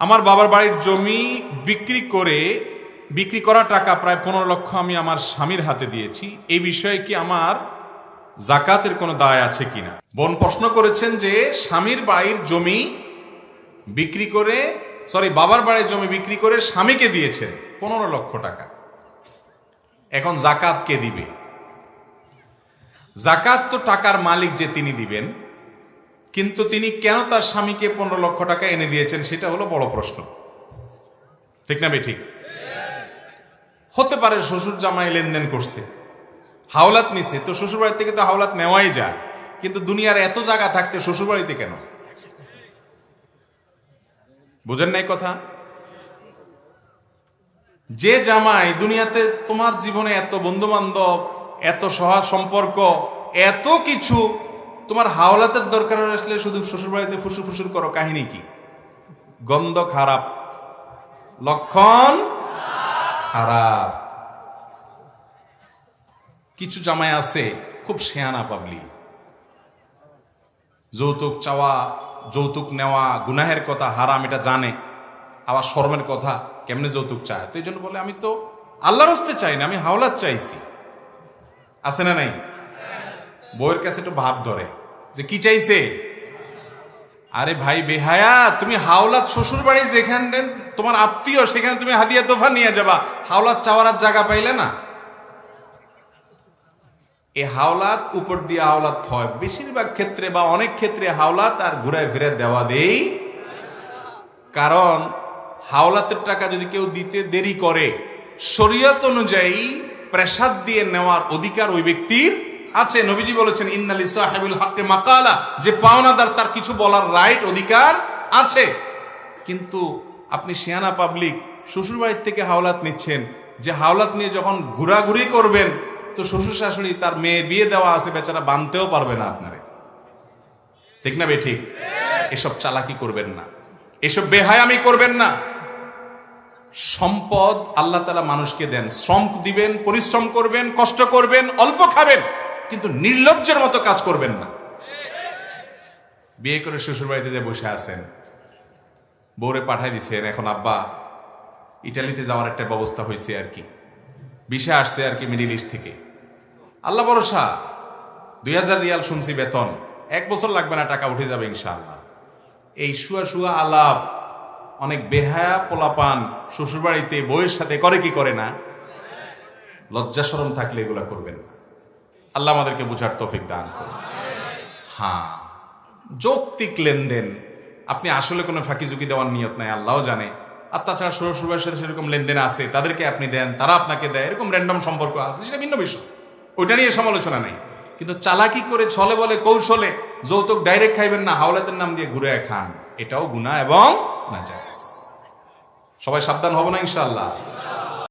আমার বাবার বাড়ির জমি বিক্রি করে, বিক্রি করা টাকা প্রায় পনেরো লক্ষ আমি আমার স্বামীর হাতে দিয়েছি। এই বিষয়ে কি আমার জাকাতের কোনো দায় আছে কিনা? বোন প্রশ্ন করেছেন যে, স্বামীর বাড়ির জমি বিক্রি করে সরি বাবার বাড়ির জমি বিক্রি করে স্বামীকে দিয়েছেন পনেরো লক্ষ টাকা। এখন জাকাত কে দিবে? জাকাত তো টাকার মালিক যে তিনি দিবেন। কিন্তু তিনি কেন তার স্বামীকে পনেরো লক্ষ টাকা এনে দিয়েছেন সেটা হলো বড় প্রশ্ন। ঠিক না ঠিক হতে পারে শ্বশুর জামাই লেনদেন করছে, হাওলাত নিছে, তো শ্বশুর বাড়ি থেকে তো হাওলাত নেওয়াই যায়, কিন্তু দুনিয়ার এত জায়গা থাকতে শ্বশুর বাড়িতে কেন? বুঝেন নাই কথা? যে জামাই দুনিয়াতে তোমার জীবনে এত বন্ধু বান্ধব এত সহজ সম্পর্ক এত কিছু তোমার হাওলাতের দরকার আসলে শুধু শ্বশুর বাড়িতে ফুসুর ফুসুর করো, কাহিনী কি? গন্ধ খারাপ। লক্ষণ? খারাপ। কিছু জামাই আছে, খুব শেয়ানা পাবলি। যৌতুক চাওয়া, যৌতুক নেওয়া, গুনাহের কথা, হারাম, এটা জানে। আবার শর্মের কথা, কেমনে যৌতুক চায়? তো এই জন্য বলে, আমি তো আল্লাহর হস্তে চাই না, আমি হাওলাত চাইছি। আছে না নাই? বউয়ের কাছে একটু ভাব ধরে, যে কি চাইছে? আরে ভাই বেহায়া, তুমি হাওলাত শ্বশুর বাড়ি যেখানে তোমার আত্মীয়, সেখানে তুমি হাদিয়া তোফা নিয়ে যাবা। হাওলাত চাওয়ার জায়গা পাইলে না? এ হাওলাত উপর দিয়ে হাওলাত হয়। বেশিরভাগ ক্ষেত্রে বা অনেক ক্ষেত্রে হাওলাত আর ঘুরায় ফিরে দেওয়া দেই। কারণ হাওলাতের টাকা যদি কেউ দিতে দেরি করে, শরীয়ত অনুযায়ী প্রেসাদ দিয়ে নেওয়ার অধিকার ওই ব্যক্তির আছে, নবীজি বলেছেন, ইন্নালি সাহেবুল হাক্কে মাকালা যে পাওনাদার তার কিছু বলার রাইট, অধিকার আছে। কিন্তু আপনি শিয়ানা পাবলিক শ্বশুর বাড়ির থেকে হাওলাত নিচ্ছেন, যে হাওলাত নিয়ে যখন ঘোরাঘুরি করবেন, তো শ্বশুর শাশুড়ি তার মেয়ে বিয়ে দেওয়া আছে, বেচারা বানতেও পারবে না আপনারে। ঠিক না বে ঠিক? এসব চালাকি করবেন না। এসব বেহায়ামি করবেন না। সম্পদ আল্লাহ তালা মানুষকে দেন। শ্রম দিবেন, পরিশ্রম করবেন, কষ্ট করবেন, অল্প খাবেন। কিন্তু নির্লজ্জের মতো কাজ করবেন না। বিয়ে করে শ্বশুর বাড়িতে যে বসে আছেন, বউরে পাঠাই দিছেন, এখন আব্বা, ইটালিতে যাওয়ার একটা ব্যবস্থা হয়েছে আর কি। বিষে আসছে আর কি মিডিল ইস্ট থেকে। আল্লাহ ভরসা, দুই হাজার রিয়াল শুনছি বেতন, এক বছর লাগবে না, টাকা উঠে যাবে ইনশাআল্লাহ। এই শুয়া শুয়া আলাপ, অনেক বেহায়া পোলাপান শ্বশুরবাড়িতে বইয়ের সাথে করে কি করে না? লজ্জা সরম থাকলে এগুলা করবেন না। আল্লাহ আমাদেরকে বুঝার তৌফিক দান করুন। হ্যাঁ যৌক্তিক লেনদেন। আপনি আসলে কোনো ফাঁকি ঝুঁকি দেওয়ার নিয়ত নাই, আল্লাহও জানে। আর তাছাড়া শ্বশুরবাড়ির সাথে সেরকম লেনদেন আছে, তাদেরকে আপনি দেন, তারা আপনাকে দেয়, এরকম র্যান্ডম সম্পর্ক আছে, সেটা ভিন্ন বিষয়। ওইটা নিয়ে সমালোচনা নেই। কিন্তু চালাকি করে ছলে বলে কৌশলে যৌতুক ডাইরেক্ট খাইবেন না, হাওলাতের নাম দিয়ে ঘুরে খান, এটাও গুণা এবং না সবাই সাবধান হব না ইনশাল্লাহ